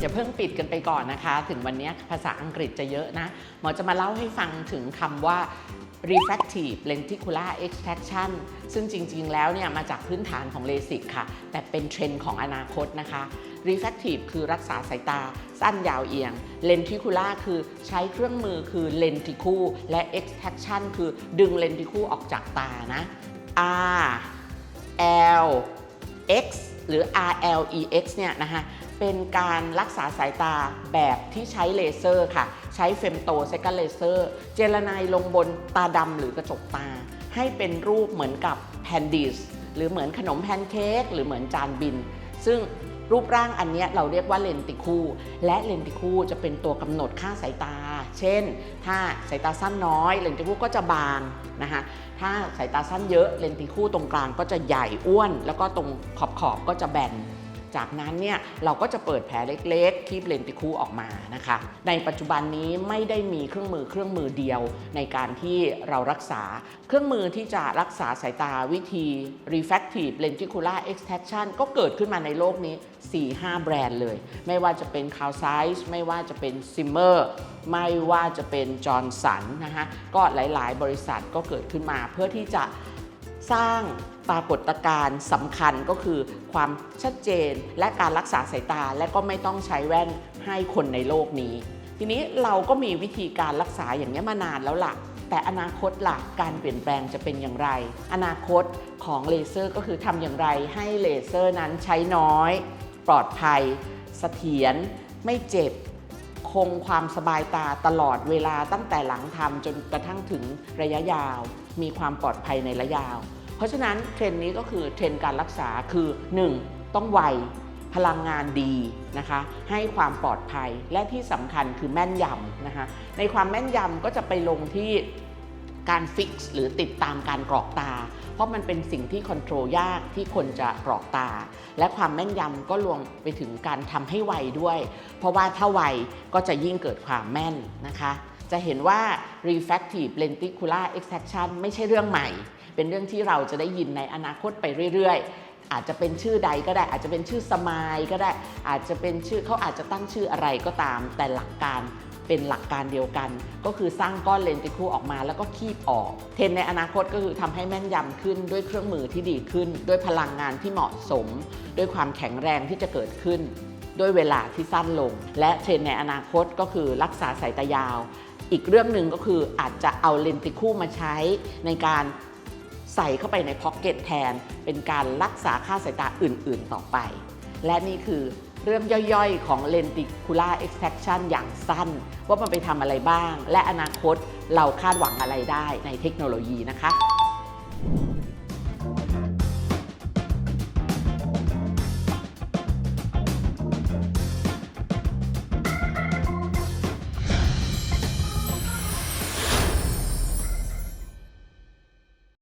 อย่าเพิ่งปิดกันไปก่อนนะคะ ถึงวันนี้ภาษาอังกฤษจะเยอะนะ หมอจะมาเล่าให้ฟังถึงคำว่า refractive lenticular extraction ซึ่งจริง ๆ แล้วเนี่ยมาจากพื้นฐานของเลสิกค่ะ แต่เป็นเทรนด์ของอนาคตนะคะ refractive คือรักษาสายตา สั้นยาวเอียง lenticular คือใช้เครื่องมือคือ lenticle และ extraction คือดึง lenticle ออกจากตานะ R L X หรือ RLEX เนี่ยนะคะเป็นการรักษาสายตาแบบที่ใช้เลเซอร์ค่ะ ใช้เฟมโตเซกัลเลเซอร์เจลไนลงบนตาดำหรือกระจกตา ให้เป็นรูปเหมือนกับแพนดิสหรือเหมือนขนมแพนเค้กหรือเหมือนจานบิน ซึ่ง รูปร่างอันนี้เราเรียกว่าเลนติคูและเลนติคูจะเป็นตัวกำหนดค่าสายตา เช่น ถ้าสายตาสั้นน้อยเลนติคูก็จะบางนะคะถ้าสายตาสั้นเยอะเลนติคูตรงกลางก็จะใหญ่อ้วน แล้วก็ตรงขอบขอบๆก็จะแบน จากนั้นเนี่ยเราก็จะเปิดแผลเล็กๆที่เลนติคูออกมานะคะ ในปัจจุบันนี้ไม่ได้มีเครื่องมือเครื่องมือเดียวในการที่เรารักษา เครื่องมือที่จะรักษาสายตาวิธี refractive lenticular extraction ก็เกิดขึ้นมาในโลกนี้ 4-5 แบรนด์เลย ไม่ว่าจะเป็น c a l z i z e ไม่ว่าจะเป็น Simmer ไม่ว่าจะเป็นจอ h สันนะคะก็หลายๆ บริษัทก็เกิดขึ้นมาเพื่อที่จะ สร้างปรากฏการณ์สำคัญก็คือความชัดเจนและการรักษาสายตาและก็ไม่ต้องใช้แว่นให้คนในโลกนี้ ทีนี้เราก็มีวิธีการรักษาอย่างนี้มานานแล้วล่ะ แต่อนาคตล่ะการเปลี่ยนแปลงจะเป็นอย่างไร อนาคตของเลเซอร์ก็คือทำอย่างไรให้เลเซอร์นั้นใช้น้อย ปลอดภัยเสถียรไม่เจ็บ คงความสบายตาตลอดเวลาตั้งแต่หลังทำจนกระทั่งถึงระยะยาว มีความปลอดภัยในระยะยาว เพราะฉะนั้นเทรนด์นี้ก็คือเทรนด์การรักษาคือ 1. ต้องไวพลังงานดีนะคะให้ความปลอดภัยและที่สำคัญคือแม่นยำนะคะในความแม่นยำก็จะไปลงที่ การฟิกซ์หรือติดตามการกรอกตา เพราะมันเป็นสิ่งที่คอนโทรลยากที่คนจะกรอกตา และความแม่นยำก็รวมไปถึงการทำให้ไวด้วย เพราะว่าถ้าไวก็จะยิ่งเกิดความแม่นนะคะ จะเห็นว่า refractive lenticular extraction ไม่ใช่เรื่องใหม่ เป็นเรื่องที่เราจะได้ยินในอนาคตไปเรื่อยๆ อาจจะเป็นชื่อใดก็ได้ อาจจะเป็นชื่อสมายก็ได้ อาจจะเป็นชื่อเขาอาจจะตั้งชื่ออะไรก็ตาม แต่หลักการ เป็นหลักการเดียวกัน ก็คือสร้างก้อนเลนติคูออกมาแล้วก็คีบออก เทรนในอนาคตก็คือทำให้แม่นยำขึ้นด้วยเครื่องมือที่ดีขึ้น ด้วยพลังงานที่เหมาะสม ด้วยความแข็งแรงที่จะเกิดขึ้น ด้วยเวลาที่สั้นลง และเทรนในอนาคตก็คือรักษาสายตายาว อีกเรื่องหนึ่งก็คืออาจจะเอาเลนติคูมาใช้ในการใส่เข้าไปในพ็อกเก็ตแทน เป็นการรักษาค่าสายตาอื่น ๆ ต่อไป และนี่คือ เรื่องย่อยๆ ของ lenticular extraction อย่างสั้น ว่ามันไปทำอะไรบ้าง และอนาคตเราคาดหวังอะไรได้ในเทคโนโลยีนะคะ